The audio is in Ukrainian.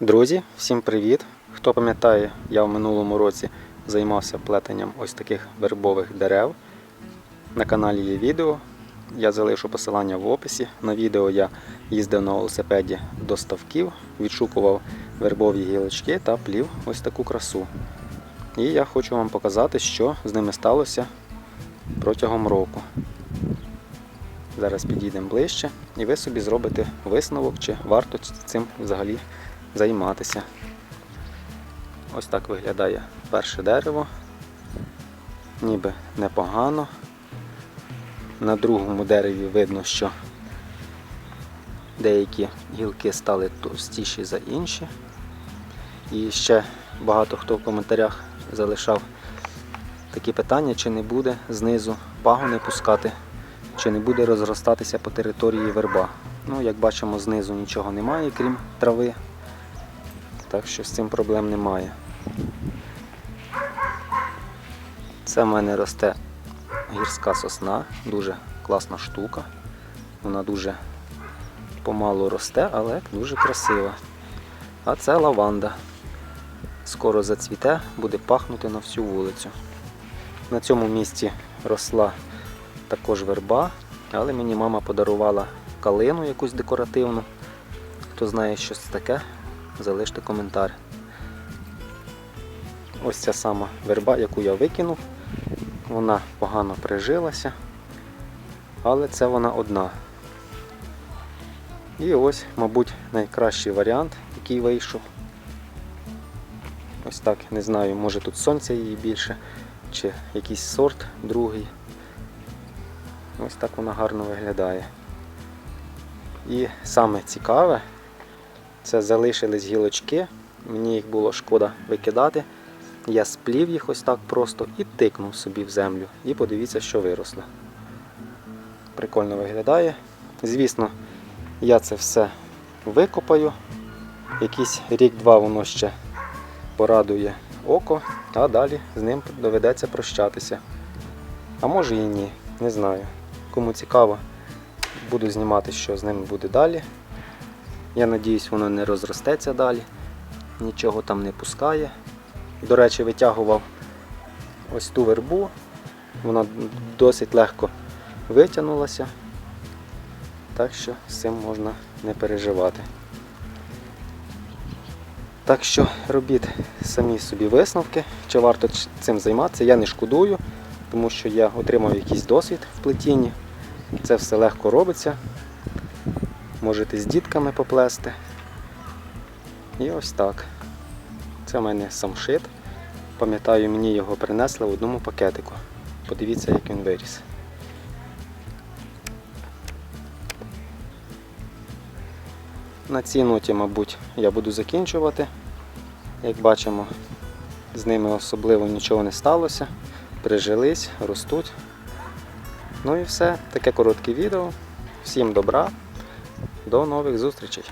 Друзі, всім привіт! Хто пам'ятає, я в минулому році займався плетенням ось таких вербових дерев. На каналі є відео. Я залишу посилання в описі. На відео я їздив на велосипеді до ставків, відшукував вербові гілочки та плів ось таку красу. І я хочу вам показати, що з ними сталося протягом року. Зараз підійдемо ближче і ви собі зробите висновок, чи варто цим взагалі займатися. Ось так виглядає перше дерево. Ніби непогано. На другому дереві видно, що деякі гілки стали товстіші за інші. І ще багато хто в коментарях залишав такі питання, чи не буде знизу пагони пускати, чи не буде розростатися по території верба. Ну, як бачимо, знизу нічого немає, крім трави. Так що з цим проблем немає. Це в мене росте гірська сосна, дуже класна штука. Вона дуже помалу росте, але дуже красива. А це лаванда. Скоро зацвіте, буде пахнути на всю вулицю. На цьому місці росла також верба, але мені мама подарувала калину якусь декоративну. Хто знає, що це таке, залиште коментар. Ось ця сама верба, яку я викинув. Вона погано прижилася, але це вона одна. І ось, мабуть, найкращий варіант, який вийшов. Ось так, не знаю, може тут сонця її більше, чи якийсь сорт другий. Ось так вона гарно виглядає. І саме цікаве, це залишились гілочки, мені їх було шкода викидати. Я сплів їх ось так просто і тикнув собі в землю. І подивіться, що виросло. Прикольно виглядає. Звісно, я це все викопаю. Якийсь рік-два воно ще порадує око, а далі з ним доведеться прощатися. А може і ні, не знаю. Кому цікаво, буду знімати, що з ними буде далі. Я надіюсь, воно не розростеться далі, нічого там не пускає. До речі, витягував ось ту вербу, вона досить легко витягнулася, так що з цим можна не переживати. Так що робіть самі собі висновки, чи варто цим займатися. Я не шкодую, тому що я отримав якийсь досвід в плетінні. Це все легко робиться. Можете з дітками поплести. І ось так. Це в мене самшит. Пам'ятаю, мені його принесли в одному пакетику. Подивіться, як він виріс. На цій ноті, мабуть, я буду закінчувати. Як бачимо, з ними особливо нічого не сталося. Прижились, ростуть. Ну і все. Таке коротке відео. Всім добра. До нових зустрічей!